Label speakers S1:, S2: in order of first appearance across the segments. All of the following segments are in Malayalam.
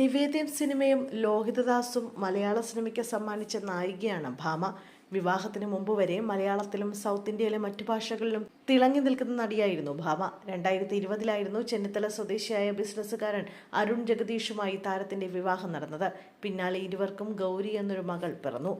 S1: നിവേദ്യം സിനിമയും ലോഹിതദാസും മലയാള സിനിമയ്ക്ക് സമ്മാനിച്ച നായികയാണ് ഭാമ. വിവാഹത്തിന് മുമ്പ് വരെ മലയാളത്തിലും സൗത്ത് ഇന്ത്യയിലെ മറ്റു ഭാഷകളിലും തിളങ്ങി നിൽക്കുന്ന നടിയായിരുന്നു ഭാമ. രണ്ടായിരത്തി ഇരുപതിലായിരുന്നു ചെന്നിത്തല സ്വദേശിയായ ബിസിനസ്സുകാരൻ അരുൺ ജഗദീഷുമായി താരത്തിന്റെ വിവാഹം നടന്നത്. പിന്നാലെ ഇരുവർക്കും ഗൗരി എന്നൊരു മകൾ പിറന്നു.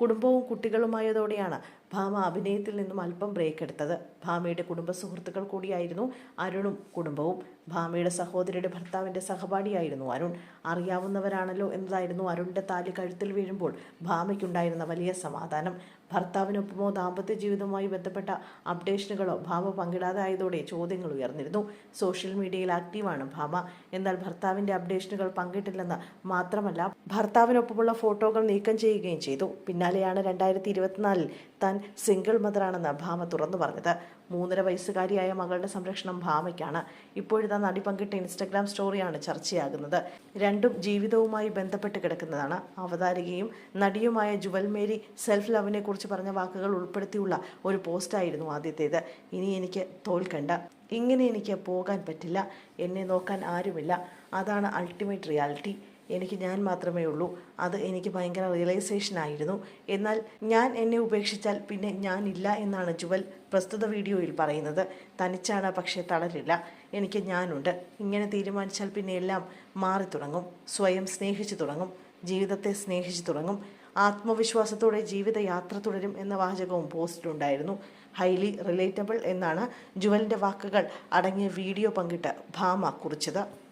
S1: കുടുംബവും കുട്ടികളുമായതോടെയാണ് ഭാമ അഭിനയത്തിൽ നിന്നും അല്പം ബ്രേക്ക് എടുത്തത്. ഭാമയുടെ കുടുംബ സുഹൃത്തുക്കൾ കൂടിയായിരുന്നു അരുണും കുടുംബവും. ഭാമയുടെ സഹോദരിയുടെ ഭർത്താവിന്റെ സഹപാഠിയായിരുന്നു അരുൺ. അറിയാവുന്നവരാണല്ലോ എന്നതായിരുന്നു അരുണിന്റെ താലി കഴുത്തിൽ വീഴുമ്പോൾ ഭാമയ്ക്കുണ്ടായിരുന്ന വലിയ സമാധാനം. ഭർത്താവിനൊപ്പമോ ദാമ്പത്യ ജീവിതവുമായി ബന്ധപ്പെട്ട അപ്ഡേഷനുകളോ ഭാമ പങ്കിടാതായതോടെ ചോദ്യങ്ങൾ ഉയർന്നിരുന്നു. സോഷ്യൽ മീഡിയയിൽ ആക്റ്റീവാണ് ഭാമ. എന്നാൽ ഭർത്താവിന്റെ അപ്ഡേഷനുകൾ പങ്കിട്ടില്ലെന്ന് മാത്രമല്ല ഭർത്താവിനൊപ്പമുള്ള ഫോട്ടോകൾ നീക്കം ചെയ്യുകയും ചെയ്തു. പിന്നാലെയാണ് രണ്ടായിരത്തി ഇരുപത്തിനാലിൽ താൻ സിംഗിൾ മദറാണെന്ന് ഭാമ തുറന്നു പറഞ്ഞത്. മൂന്നര വയസ്സുകാരിയായ മകളുടെ സംരക്ഷണം ഭാമയ്ക്കാണ്. ഇപ്പോഴത്തെ നടി പങ്കിട്ട ഇൻസ്റ്റഗ്രാം സ്റ്റോറിയാണ് ചർച്ചയാകുന്നത്. രണ്ടും ജീവിതവുമായി ബന്ധപ്പെട്ട് കിടക്കുന്നതാണ്. അവതാരികയും നടിയുമായ ജുവൽ മേരി സെൽഫ് ലവിനെ കുറിച്ച് പറഞ്ഞ വാക്കുകൾ ഉൾപ്പെടുത്തിയുള്ള ഒരു പോസ്റ്റായിരുന്നു ആദ്യത്തേത്. ഇനി എനിക്ക് തോൽക്കണ്ട. ഇങ്ങനെ എനിക്ക് പോകാൻ പറ്റില്ല. എന്നെ നോക്കാൻ ആരുമില്ല. അതാണ് അൾട്ടിമേറ്റ് റിയാലിറ്റി. എനിക്ക് ഞാൻ മാത്രമേ ഉള്ളൂ. അത് എനിക്ക് ഭയങ്കര റിയലൈസേഷൻ ആയിരുന്നു. എന്നാൽ ഞാൻ എന്നെ ഉപേക്ഷിച്ചാൽ പിന്നെ ഞാനില്ല എന്നാണ് ജുവൽ പ്രസ്തുത വീഡിയോയിൽ പറയുന്നത്. തനിച്ചാണ് പക്ഷേ തളരില്ല. എനിക്ക് ഞാനുണ്ട്. ഇങ്ങനെ തീരുമാനിച്ചാൽ പിന്നെ എല്ലാം മാറി തുടങ്ങും. സ്വയം സ്നേഹിച്ചു തുടങ്ങും. ജീവിതത്തെ സ്നേഹിച്ചു തുടങ്ങും. ആത്മവിശ്വാസത്തോടെ ജീവിതയാത്ര തുടരും എന്ന വാചകവും പോസ്റ്റിലുണ്ടായിരുന്നു. ഹൈലി റിലേറ്റബിൾ എന്നാണ് ജുവലിന്റെ വാക്കുകൾ അടങ്ങിയ വീഡിയോ പങ്കിട്ട് ഭാമ കുറിച്ചത്.